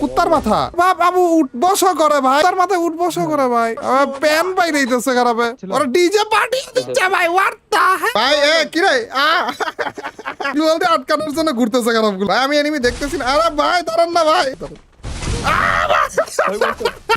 কুত্তার মাথা। বাবু উঠ বসো করে ভাই। তার মাথায় উঠ বসো করে ভাই। প্যান পাই দিতেছে খারাপে। ওরা ডিজে পার্টি দিচ্ছে ভাই ওয়াট দা ভাই এ কি রে? আ। জন্য ঘুরতেছে খারাপগুলো। ভাই আমি এনিমি দেখতেছি না। আরে ভাই দাঁড়ান না ভাই।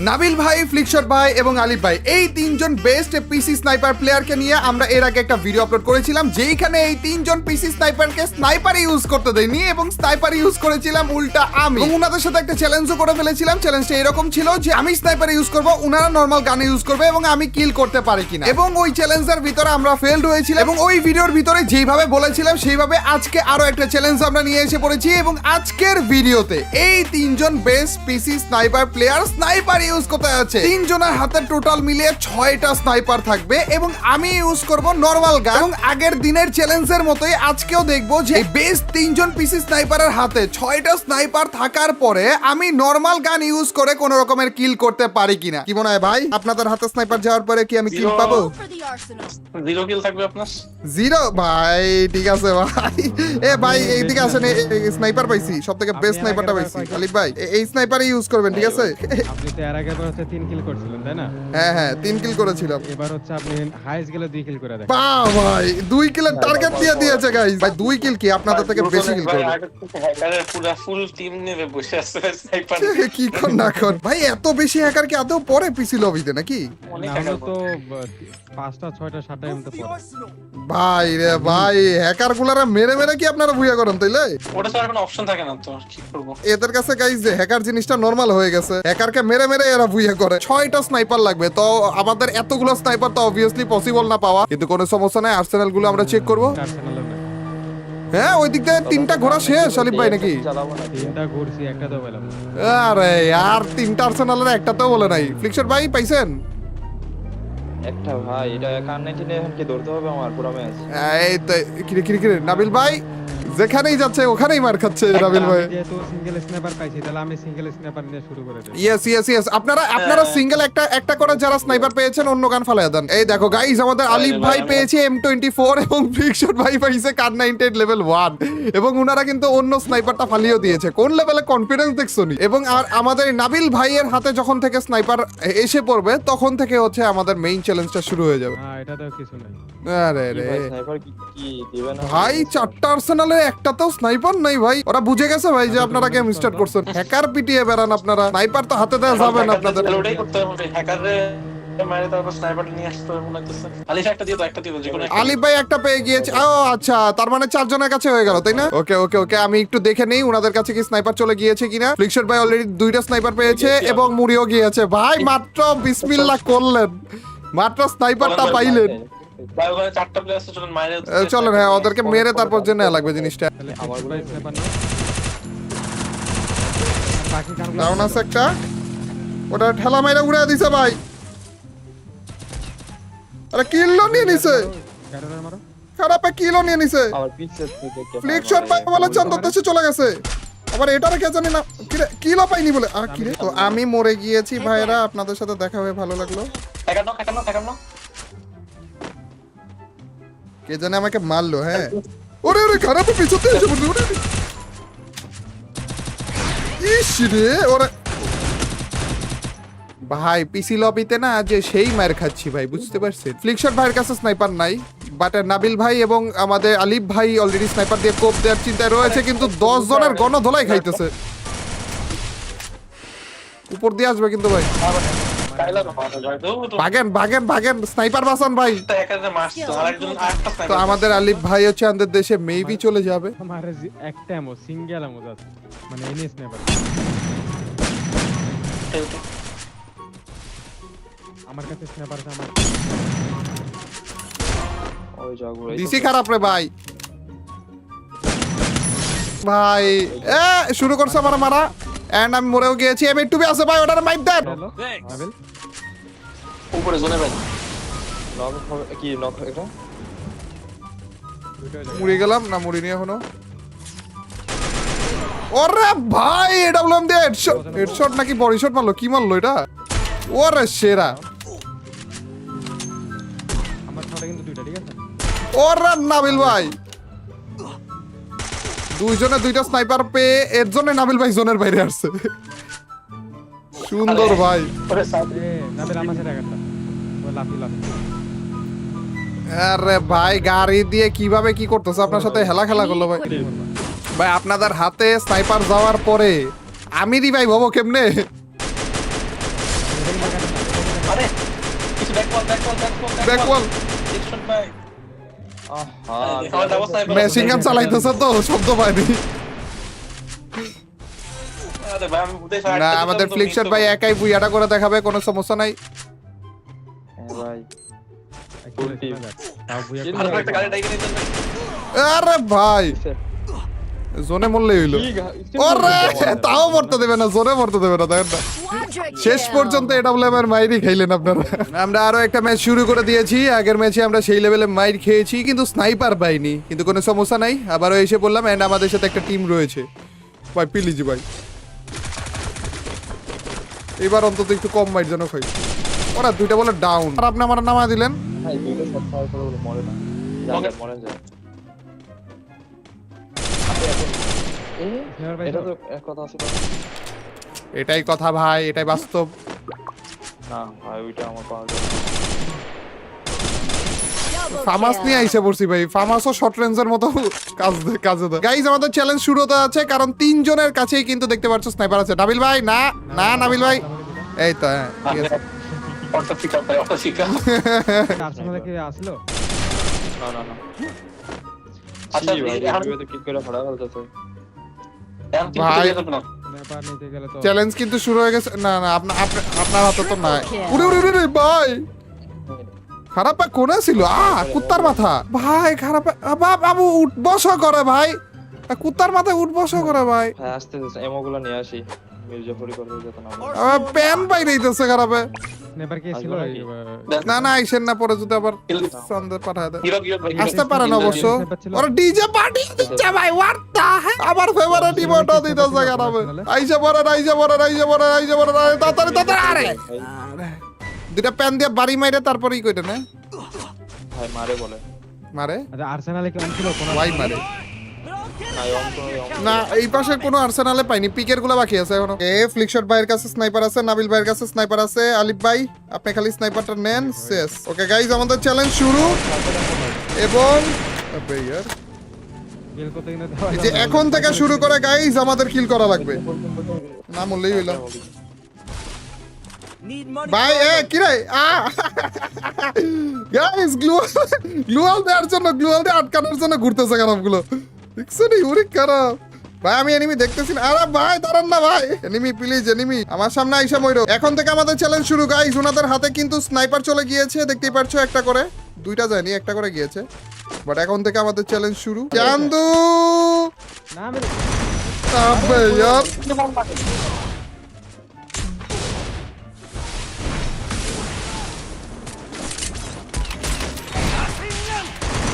নাবিল ভাই ফ্লিকশট ভাই এবং আলিফ ভাই, এই তিনজন বেস্ট পিসি স্নাইপার প্লেয়ারকে নিয়ে আমরা এর আগে একটা ভিডিও আপলোড করেছিলাম, যেইখানে এই তিনজন পিসি স্নাইপারকে স্নাইপার ইউজ করতে দেয়নি এবং স্নাইপার ইউজ করেছিলাম উল্টা আমি। এবং উনাদের সাথে একটা চ্যালেঞ্জও করে ফেলেছিলাম। চ্যালেঞ্জটা এরকম ছিল যে আমি স্নাইপার ইউজ করব, উনারা নর্মাল গান ইউজ করবে এবং আমি কিল করতে পারি কিনা। এবং ওই চ্যালেঞ্জের ভিতরে আমরা ফেলড হয়েছিলাম এবং ওই ভিডিওর ভিতরে যেইভাবে বলেছিলাম, সেইভাবে আজকে আরও একটা চ্যালেঞ্জ আমরা নিয়ে এসে পড়েছি এবং আজকের ভিডিওতে এই তিনজন best PC sniper player sniper use করতে আছে তিনজনের হাতে টোটাল মিলিয়ে ছয়টা স্নাইপার থাকবে এবং আমি ইউজ করব নর্মাল গান। এবং আগের দিনের চ্যালেঞ্জের মতোই আজকেও দেখব যে বেস্ট তিনজন পিসি স্নাইপারের হাতে ছয়টা স্নাইপার থাকার পরে আমি নর্মাল গান ইউজ করে কোন রকমের কিল করতে পারি কিনা। কি মনে হয় ভাই? আপনাদের হাতে স্নাইপার যাওয়ার পরে কি আমি কিল পাবো. জিরো কিল থাকবে আপনার? জিরো ভাই ঠিক আছে ভাই। এ ভাই এইদিকে আসেন স্নাইপার পাইছি। সব থেকে বেস্ট স্নাইপারটা পাইছি? আলিফ ভাই এই স্নাইপারই ইউজ করবেন ঠিক আছে? আপনি তো এর বার হচ্ছে তিন কিল করছিলেন তাই না? হ্যাঁ হ্যাঁ তিন কিল করেছিলাম। এবার হচ্ছে আপনি হাইস্ট গেলে দুই কিল করে দেখেন। বা ভাই দুই কিলের টার্গেট দিয়ে দিয়েছে গাইস ভাই দুই কিল কি? আপনাদের থেকে বেশি কিল করবে। হ্যাকারের পুরো ফুল টিম নেবে বসে আছে স্নাইপার কি কর না কর। ভাই এত বেশি হ্যাকার কি আদৌ পরে পিসি লবিতে নাকি? অনেক হ্যাকার তো পাঁচটা ছয়টা সাতটা এমনি পড়ে ভাই রে ভাই হ্যাকার গুলারা মেরে মেরে কি আপনারা ভুইয়া করেন তাইলে? ওটা তো আর কোনো অপশন থাকে না তো কি করব? এদের কাছে গাইস যে হ্যাকার জিনিসটা নরমাল হয়ে গেছে হ্যাকারকে মেরে মেরে এরা ভুইয়া করে। ছয়টা স্নাইপার লাগবে তো আমাদের এতগুলো স্নাইপার তো অবভিয়াসলি পসিবল না পাওয়া। কিন্তু কোনো সমস্যা নাই আর্সেনালগুলো আমরা চেক করব। হ্যাঁ ওই দিক থেকে তিনটা ঘোড়া শেষ আলিফ ভাই নাকি? তিনটা ঘুরছি একটা তো পেলাম আরে আর তিনটা আর্সেনালের একটাতেও বলে নাই। ফ্লিকশট ভাই পাইছেন? একটা ভাই, এটা কার নাইনটিনে এখন কি ধরতে হবে আমার, পুরো ম্যাচ। এই তো, কিরে কিরে কিরে, নাবিল ভাই? যেখানেই যাচ্ছে ওখানেই মার খাচ্ছে নাবিল ভাই। যেহেতু সিঙ্গেল স্ন্যাপার পাইছি তাহলে আমি সিঙ্গেল স্ন্যাপার নিয়ে শুরু করে দেব। ইয়েস ইয়েস ইয়েস আপনারা আপনারা সিঙ্গেল একটা একটা করে যারা স্নাইপার পেয়েছেন অন্য গান ফালায় দেন। এই দেখো গাইস আমাদের আলিফ ভাই পেয়েছে এম টোয়েন্টি ফোর এবং ফ্লিকশট ভাই পাইছে কার নাইনটেড লেভেল ওয়ান এবং ওনারা কিন্তু অন্য স্নাইপারটা ফালিয়েও দিয়েছে। কোন লেভেলে কনফিডেন্স দেখছ নি? এবং আর আমাদের নাবিল ভাইয়ের হাতে যখন থেকে স্নাইপার এসে পড়বে তখন থেকে হচ্ছে আমাদের মেইন চ্যালেঞ্জটা শুরু হয়ে যাবে। হ্যাঁ এটা তো কিছু নাই। আরে রে। ভাই চারটা একটাতেও স্নাইপার নাই ভাই। ওরা বুঝে গেছে ভাই যে আপনারা গেম স্টার্ট করছেন। হ্যাকার পিটিয়ে বেড়ান আপনারা। স্নাইপার তো হাতে দেওয়া যাবে না আপনাদের। তাহলে ওটাই করতে হবে। হ্যাকারে মারে তারপর স্নাইপারটা নিয়ে আসতে হবে মনে হচ্ছে আলিফ একটা দিয়ে দাও একটা দিয়ে দাও যে কোনো একটা। আলিফ ভাই একটা পেয়ে গিয়েছে। ও আচ্ছা তার মানে চারজনের কাছে হয়ে গেল তাই না? ওকে ওকে ওকে আমি একটু দেখে নেই ওনাদের কাছে কি স্নাইপার চলে গিয়েছে কিনা। ফ্লিকশট ভাই অলরেডি দুইটা স্নাইপার পেয়েছে এবং মুড়িও গিয়েছে। ভাই মাত্র বিসমিল্লাহ করলেন। মাত্র স্নাইপারটা পাইলেন। ভাই ওখানে চারটা প্লেয়ার আছে চলুন হ্যাঁ ওদেরকে মেরে তারপর জেনে লাগবে জিনিসটা। ডাউন আছে। একটা। ওটা ঠেলা মাইরা উড়ে দিছে ভাই। আরে কিলো নিয়ে নিছে। খারাপে কিলো নিয়ে নিছে। ফ্লিক শট ভাই বলে চন্দ্র দেশে চলে গেছে। আবার এটার কে জানি না কিলো পাইনি বলে। আর কিরে? তো আমি মরে গিয়েছি ভাইরা আপনাদের সাথে দেখা হয়ে ভালো লাগল। একান্ন একান্ন একান্ন। কে জানে আমাকে মারলো হ্যাঁ? ওরে ওরে, খারাপ পিছতে এসে বলল ওরে ইস রে, ওরে। ভাই, পিসি লবিতে না যে সেই মার খাচ্ছি ভাই, বুঝতে পারছেন? ফ্লিকশট ভাইয়ের কাছে স্নাইপার নাই বাট নাবিল ভাই এবং আমাদের আলিফ ভাই অলরেডি স্নাইপার দিয়ে কোপ দেওয়ার চিন্তায় রয়েছে, কিন্তু দশ জনের গণধোলাই খাইতেছে। উপর দিয়ে আসবে কিন্তু ভাই। ভাগেন ভাগেন ভাগেন স্নাইপার বাসান ভাই। তো আমাদের আলিফ ভাই হচ্ছে আমাদের দেশে মেবি চলে যাবে। আমার একটা এমো সিঙ্গেল এমো আছে মানে এনি স্ন্যাপার আমার কাছে স্ন্যাপার আছে আমার ওই দিছি খারাপ রে ভাই। ভাই এ শুরু করছে আমার মারা। এন্ড আমি মরেও গিয়েছি। এম টুবি আছে ভাই ওটার মাইপ দেন উপরে জোনে ভাই। নক হবে কি নক এটা? মুড়ি গেলাম না মুড়িনি এখনও। ওরে ভাই এটা বললাম দে হেডশট হেডশট নাকি বডি শট মারলো? কি মারলো এটা? ওরে সেরা। আমার ছটা কিন্তু দুইটা ঠিক আছে? ওরে নাবিল ভাই। দুইজনে দুইটা স্নাইপার পেয়ে এর জন্য নাবিল ভাই জোনের বাইরে আসছে। সুন্দর ভাই। আরে ভাই গাড়ি দিয়ে কীভাবে কি করতেছে? আপনার সাথে হেলা খেলা করল ভাই। ভাই আপনাদের হাতে স্নাইপার যাওয়ার পরে আমি কেমনে? হেডশট ভাই? আমার অবস্থা মেশিন গান চালাইতেছে তো শব্দ পাইনি। না আমাদের ফ্লিকশট ভাই একাই বুইয়াটা করে দেখাবে কোনো সমস্যা নাই। হ্যাঁ ভাই। আর ভাই! জোনে মরলেই হইল। ওরে তাও মরতে দেবে না জোরে মরতে দেবে না দেখেন না। শেষ পর্যন্ত এটা বলে আমার মাইরই খাইলেন আপনারা। আমরা আরও একটা ম্যাচ শুরু করে দিয়েছি আগের ম্যাচে আমরা সেই লেভেলে মাইর খেয়েছি কিন্তু স্নাইপার পাইনি কিন্তু কোনো সমস্যা নাই। আবারও এসে বললাম এন্ড আমাদের সাথে একটা টিম রয়েছে। ভাই পিলিজি ভাই। এবার অন্তত একটু কম মাইট জানো খাই। ওরা দুইটা বলে ডাউন আর আপনি আমার নামা দিলেন? ভাই দুইটা শট পাওয়ার পরে বলে মরে না. মরে। যায় এ, Sniper এটা তো কথা আছে। এটাই কথা ভাই এটাই বাস্তব। না ভাই ওইটা আমার পাওয়া যায় ফামাস নিয়ে আইসে পড়ছি ভাই। ফামাসও শর্ট রেঞ্জের মতো কাজ কাজে দেয়। গাইজ আমাদের চ্যালেঞ্জ শুরু হতে আছে কারণ তিনজনের কাছেই কিন্তু দেখতে পাচ্ছ স্নাইপার আছে। নাবিল ভাই না না নাবিল ভাই। এই তো হ্যাঁ ঠিক আছে। অটো পিক ভাই অটো পিক আপ কি আসলো না না না আচ্ছা, ভাই, করে চ্যালেঞ্জ কিন্তু শুরু হয়ে গেছে। না না আপনা- আপনা- আপনার হাতে তো নাই। উড়ে উড়ে উড়ে উড়ে, ভাই। খারাপ কোনে ছিল? আ কুত্তার মাথা। ভাই খারাপ বাপ বাবু উঠ বসা করে ভাই। কুত্তার মাথায় উঠ বসা করে ভাই। ভাই আস্তে আস্তে এমোগুলো নিয়ে আসি। মির্জাফরি করবে যাতে না প্যান বাইরে দিতেছে খারাপে। স্নাইপার কে ছিল না না আইসেন না পরে যদি আবার Kill- সন্দেহ পাঠায় দেয়। হিরো হিরো ভাই আসতে পারেন অবশ্য। ওরা ডিজে পার্টি দিচ্ছে ভাই হোয়াট দা আমার ফেভারিট ইমোটা দিতেছে খারাপে। আইসে পড়ে আইসে পড়ে আইসে পড়ে আইসে পড়ে তাড়াতাড়ি তাড়াতাড়ি আরে। ভাই, দুটা প্যান দিয়ে বাড়ি মাইরে তারপরেই কইটা না? ভাই মারে বলে। মারে? আচ্ছা আর্সেনালে কি ছিল কোন ওয়াই মারে। না এই পাশে কোনো আর্সেনালে পাইনি। পিকেরগুলো বাকি আছে এখনও। এ ফ্লিকশট ভাইয়ের কাছে স্নাইপার আছে নাবিল ভাইয়ের কাছে স্নাইপার আছে। আলিফ ভাই আপনি খালি স্নাইপারটা নেন শেষ। ওকে গাইজ আমাদের চ্যালেঞ্জ শুরু। এবং এখন থেকে শুরু করে গাইজ আমাদের কিল করা লাগবে। না বললেই হইল ভাই এ কি রে গাইস গ্লুয়াল গ্লুয়াল দেওয়ার জন্য গ্লুয়াল দিয়ে আটকানোর জন্য ঘুরতেছে খারাপগুলো দেখছ নি? ওরে খারাপ। ভাই আমি এনিমি দেখতেছি না। আরে ভাই দাঁড়ান না ভাই। এনিমি প্লিজ এনিমি আমার সামনে আইসা মইরো। এখন থেকে আমাদের চ্যালেঞ্জ শুরু গাইস ওনাদের হাতে কিন্তু স্নাইপার চলে গিয়েছে। দেখতেই পারছ একটা করে। দুইটা যায়নি একটা করে গিয়েছে। বাট এখন থেকে আমাদের চ্যালেঞ্জ শুরু। চান্দু! না।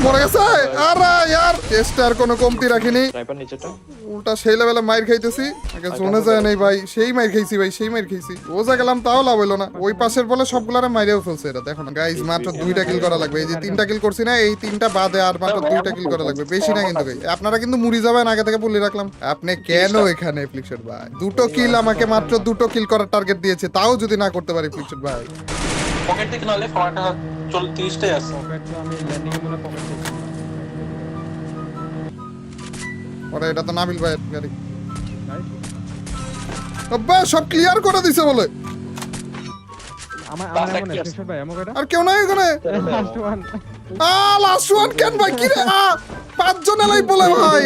মরে গেছে? আরে ইয়ার চেষ্টার কোনো কমতি রাখিনি। স্নাইপার নিচেটা উল্টা সেই লেভেলে মাইর খাইতেছি। আগে শোনে যায় নাই ভাই সেই মাইর খাইছি ভাই সেই মাইর খাইছি। ও যা গেলাম তাও লাভ হইল না। ওই পাশের বলে সবগুলারে মাইরেও ফেলছে এটা দেখো না গাইজ মাত্র দুইটা কিল করা লাগবে। এই যে তিনটা কিল করছি না এই তিনটা বাদে আর মাত্র দুইটা কিল করা লাগবে। বেশি না কিন্তু guys। আপনারা কিন্তু মুড়ি যাবেন আগে থেকে বলে রাখলাম। আপনি কেন এখানে ফ্লিকশট ভাই? দুটো কিল আমাকে মাত্র দুটো কিল করার টার্গেট দিয়েছে। তাও যদি না করতে পারি ফ্লিকশট ভাই। পকেট থেকে নালে ফাওয়াটা চল 30 টাই আছে। পকেট তো আমি ল্যান্ডিং এ মনে পকেট থেকে ওরে এটা তো নাবিল ভাই গাড়ি। আব্বা সব ক্লিয়ার করে দিছে বলে। আমার আমার এমন ভাই এমন আর কেউ নাই এখানে। লাস্ট ওয়ান আ লাস্ট ওয়ান কেন ভাই? কি রে? আ, পাঁচজন এলাই বলে ভাই।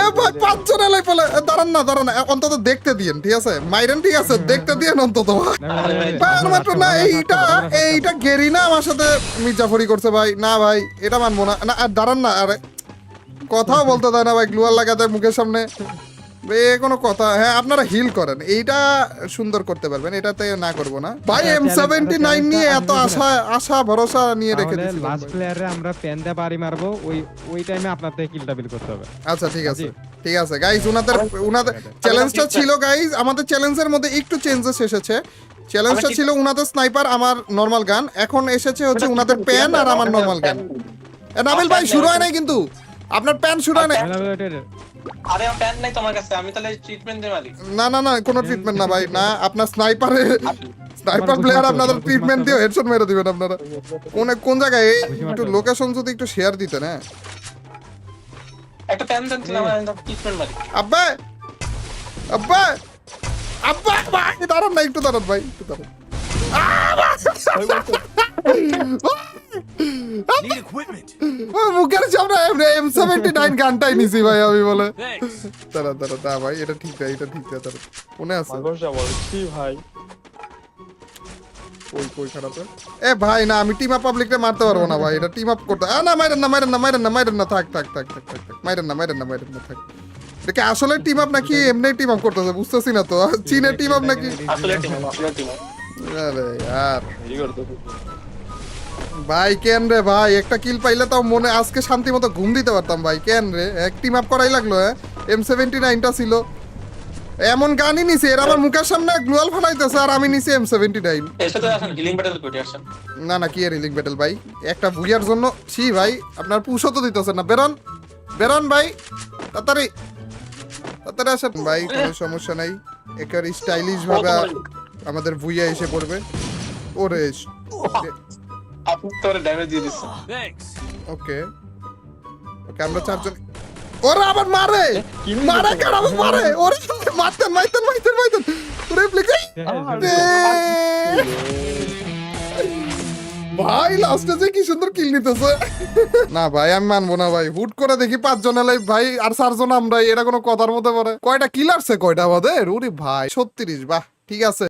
এ ভাই পাঁচজন এলাই বলে দাঁড়ান না দাঁড়ান না, অন্তত দেখতে দিয়েন ঠিক আছে? মাইরেন ঠিক আছে দেখতে দিয়েন অন্তত। ভাই মাত্র না এইটা এইটা গেরিনা আমার সাথে মির্জাফরি করছে ভাই। না ভাই এটা মানবো না। না দাঁড়ান না আরে। কথাও বলতে দেয় না ভাই গ্লুয়ার লাগাতে মুখের সামনে। এ কোনো কথা হ্যাঁ আপনারা হিল করেন। এইটা সুন্দর করতে পারবেন এটাতে না করব না। ভাই এম সেভেন্টি নাইন নিয়ে এত আশা আশা ভরসা নিয়ে রেখে দিয়েছিলাম লাস্ট প্লেয়ারে আমরা দিয়ে বাড়ি মারবো ওই ওই টাইমে আপনার থেকে কিলটা বিল করতে হবে। আচ্ছা ঠিক আছে। ঠিক আছে গাইজ উনাদের উনাদের চ্যালেঞ্জটা ছিল গাইজ আমাদের চ্যালেঞ্জের মধ্যে একটু চেঞ্জেস এসেছে। চ্যালেঞ্জটা ছিল উনাদের স্নাইপার আমার নর্মাল গান এখন এসেছে হচ্ছে উনাদের প্যান আর আমার নর্মাল গান নাবিল ভাই শুরু হয় নাই কিন্তু? আপনার প্যান শুনে নেই আরে আমার প্যান্ট নাই তোমার কাছে আমি তাহলে ট্রিটমেন্ট দিয়ে মারি না না না কোনো ট্রিটমেন্ট না ভাই না আপনার স্নাইপারে স্নাইপার প্লেয়ার আপনাদের ট্রিটমেন্ট। দিয়ে হেডশট মেরে দিবেন আপনারা কোন কোন জায়গায় একটু লোকেশন যদি একটু শেয়ার দিতেন হ্যাঁ একটা প্যান্ট দেন তো আমি ট্রিটমেন্ট মারি আব্বা আব্বা আব্বা ভাই দাঁড়ান না একটু দাঁড়ান ভাই একটু দাঁড়ান Need equipment. মুখের সামনে এম সেভেন্টি নাইন গানটাই নিছি ভাই আমি বলে। দাঁড়া দাঁড়া দা ভাই এটা ঠিক না এটা ঠিক না দাঁড়া। মনে আছে? বলছি ভাই। ওই কই খারাপ এ ভাই না আমি টিম আপ পাবলিককে মারতে পারব না ভাই এটা টিম আপ করতে আ না মাইরেন না মাইরেন না মাইরেন না মাইরেন না থাক থাক থাক থাক থাক থাক মাইরেন না মাইরেন না মাইরেন না থাক। কি আসলে টিম আপ নাকি এমনি টিম আপ করতেছে বুঝতেছি না তো। চীনের টিম আপ নাকি? আসলে টিম আসলে টিম আরে यार ভাই কেন রে ভাই? একটা কিল পাইলে তাও মনে আজকে শান্তি মতো ঘুম দিতে পারতাম ভাই কেন রে? এক টিম আপ করাই লাগল হ্যাঁ? এম সেভেন্টি নাইনটা ছিল। এমন গানই নিছে এর আমার মুখের সামনে গ্লোয়াল ফালাইতেছে আর আমি নিছি এম সেভেন্টি নাইন না না কি রিলিং ব্যাটেল ভাই? একটা বুইয়ার জন্য ছি ভাই আপনার পুষও তো দিতেছে না। বেরন বেরন ভাই তাড়াতাড়ি তাড়াতাড়ি আসেন। ভাই কোনো সমস্যা নাই। একেবারে স্টাইলিশ ভাবে আমাদের ভুইয়া এসে পড়বে। ওরে আপনি তো ড্যামেজ দিয়ে দিচ্ছেন। ওকে ওকে আমরা চারজন ওরা আবার মারে! মারে কারাবো মারে! ওরে মারতেন মারতেন মারতেন মারতেন। ওরে প্লিজ ভাই লাস্টে যে কি সুন্দর কিল নিতেছে। না ভাই আমি মানবো না ভাই। হুট করে দেখি পাঁচজন এলাই ভাই আর চারজন আমরা এটা কোনো কথার মধ্যে পড়ে। কয়টা কিল আসছে কয়টা আমাদের ওরে ভাই ছত্রিশ বাহ ঠিক আছে।